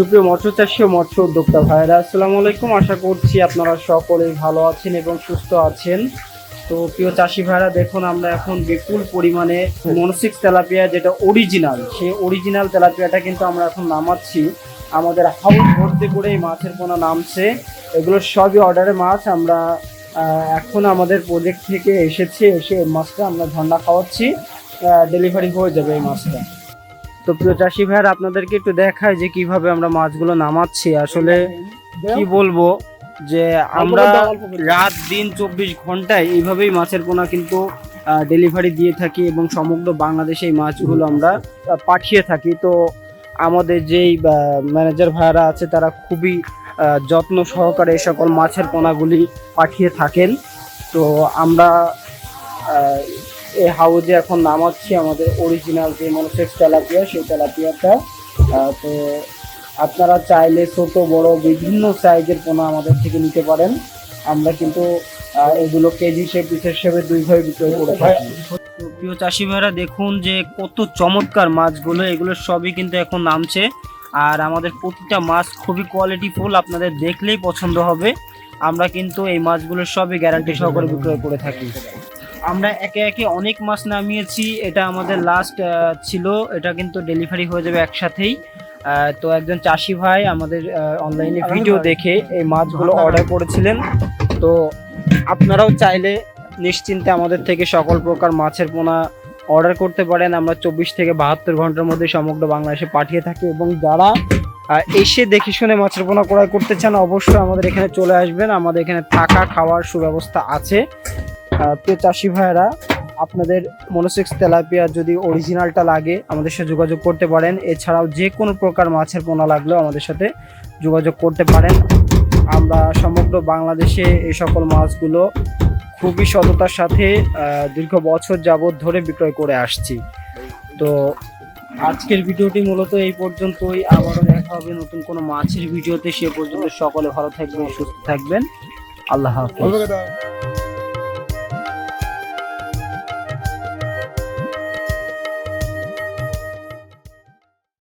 সুপ্রিয় মৎস্য চাষী ও মৎস্য উদ্যোক্তা ভাইরা আসসালামু আলাইকুম। আশা করছি আপনারা সকলেই ভালো আছেন এবং সুস্থ আছেন। তো প্রিয় চাষি ভাইরা দেখুন, আমরা এখন বিপুল পরিমাণে মনসিক্স তেলাপিয়া, যেটা অরিজিনাল সেই অরিজিনাল তেলাপিয়াটা কিন্তু আমরা এখন নামাচ্ছি। আমাদের হাউস ভর্তি করে এই মাছের পোনা নামছে। এগুলো সবই অর্ডারে মাছ। আমরা এখন আমাদের প্রজেক্ট থেকে এসেছে, এসে মাছটা আমরা ঝর্ণা খাওয়াচ্ছি। ডেলিভারি হয়ে যাবে এই মাছটা। তো প্রিয় চাষি ভাইয়ার, আপনাদেরকে একটু দেখায় যে কীভাবে আমরা মাছগুলো নামাচ্ছি। আসলে কি বলব যে আমরা রাত দিন চব্বিশ ঘন্টায় এইভাবেই মাছের পোনা কিন্তু ডেলিভারি দিয়ে থাকি এবং সমগ্র বাংলাদেশে এই মাছগুলো আমরা পাঠিয়ে থাকি। তো আমাদের যেই ম্যানেজার ভাইয়ারা আছে তারা খুবই যত্ন সহকারে সকল মাছের পোনাগুলি পাঠিয়ে থাকেন। তো আমরা এই হাউজে এখন নামাচ্ছি আমাদের অরিজিনাল যে মনোসেক্স তেলাপিয়া, সেই তেলাপিয়াটা। তো আপনারা চাইলে ছোট, বড়, বিভিন্ন সাইজের পোনা আমাদের থেকে নিতে পারেন। আমরা কিন্তু এগুলো কেজি হিসেবে, পিস হিসেবে দুইভাবে বিক্রয় করে থাকি। প্রিয় চাষি ভাইরা, দেখুন যে কত চমৎকার মাছগুলো, এগুলো সবই কিন্তু এখন নামছে। আর আমাদের প্রতিটা মাছ খুবই কোয়ালিটিফুল আপনাদের দেখলেই পছন্দ হবে। আমরা কিন্তু এই মাছগুলো সবই গ্যারান্টি সহকারে বিক্রয় করে থাকি। আমরা একে একে অনেক মাছ নামিয়েছি। এটা আমাদের লাস্ট ছিল। এটা কিন্তু ডেলিভারি হয়ে যাবে একসাথেই। তো একজন চাষি ভাই আমাদের অনলাইনে ভিডিও দেখে এই মাছগুলো অর্ডার করেছিলেন। তো আপনারাও চাইলে নিশ্চিন্তে আমাদের থেকে সকল প্রকার মাছের পোনা অর্ডার করতে পারেন। আমরা চব্বিশ থেকে বাহাত্তর ঘণ্টার মধ্যে সমগ্র বাংলাদেশে পাঠিয়ে থাকি এবং যারা এসে দেখে শুনে মাছের পোনা ক্রয় করতে চান অবশ্যই আমাদের এখানে চলে আসবেন। আমাদের এখানে থাকা খাওয়ার সুব্যবস্থা আছে। প্রিয় চাষি ভাইয়েরা, আপনাদের মনোসেক্স তেলাপিয়া যদি অরিজিনালটা লাগে, আমাদের সাথে যোগাযোগ করতে পারেন। এছাড়াও যে কোনো প্রকার মাছের পোনা লাগলেও আমাদের সাথে যোগাযোগ করতে পারেন। আমরা সমগ্র বাংলাদেশে এই সকল মাছগুলো খুবই সততার সাথে দীর্ঘ বছর যাবৎ ধরে বিক্রয় করে আসছি। তো আজকের ভিডিওটি মূলত এই পর্যন্তই। আবারও দেখা হবে নতুন কোনো মাছের ভিডিওতে। সে পর্যন্ত সকলে ভালো থাকবেন, সুস্থ থাকবেন। আল্লাহ হাফিজ।